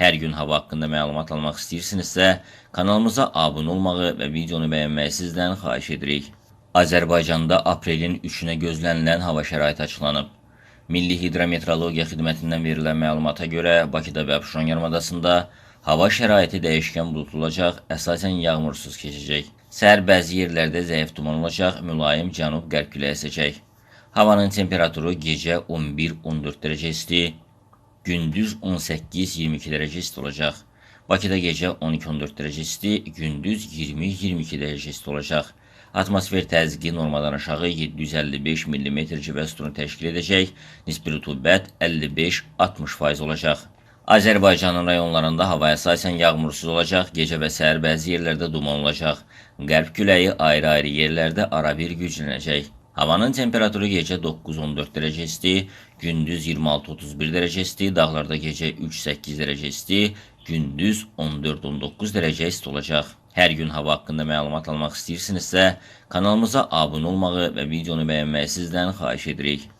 Hər gün hava haqqında məlumat almaq istəyirsinizsə, kanalımıza abunə olmağı və videonu bəyənməyi sizdən xahiş edirik. Azərbaycanda aprelin 3-ünə gözlənilən hava şəraiti açıqlanıb. Milli Hidrometeorologiya Xidmətindən verilən məlumata görə Bakıda və Abşeron yarımadasında hava şəraiti dəyişkən buludlu olacaq, əsasən yağmursuz keçəcək. Səhər bəzi yerlərdə zəif duman olacaq, mülayim cənub-qərb küləyi əsəcək. Havanın temperaturu gecə 11-14 dərəcə isti, gündüz 18-22 dərəcə isti olacaq. Bakıda gecə 12-14 dərəcə isti, gündüz 20-22 dərəcə isti olacaq. Atmosfer təzyiqi normadan aşağı 755 mm civə sütunu təşkil edəcək, nisbi rütubət 55-60% olacaq. Azərbaycanın rayonlarında hava əsasən yağmursuz olacaq, gecə və səhər bəzi yerlərdə duman olacaq. Qərb küləyi ayrı-ayrı yerlərdə arabir güclənəcək. Havanın temperaturu gecə 9-14 dərəcə isti, gündüz 26-31 dərəcə isti, dağlarda gecə 3-8 dərəcə isti, gündüz 14-19 dərəcə isti olacaq. Hər gün hava haqqında məlumat almaq istəyirsinizsə, kanalımıza abunə olmağı və videonu bəyənməyi sizdən xahiş edirik.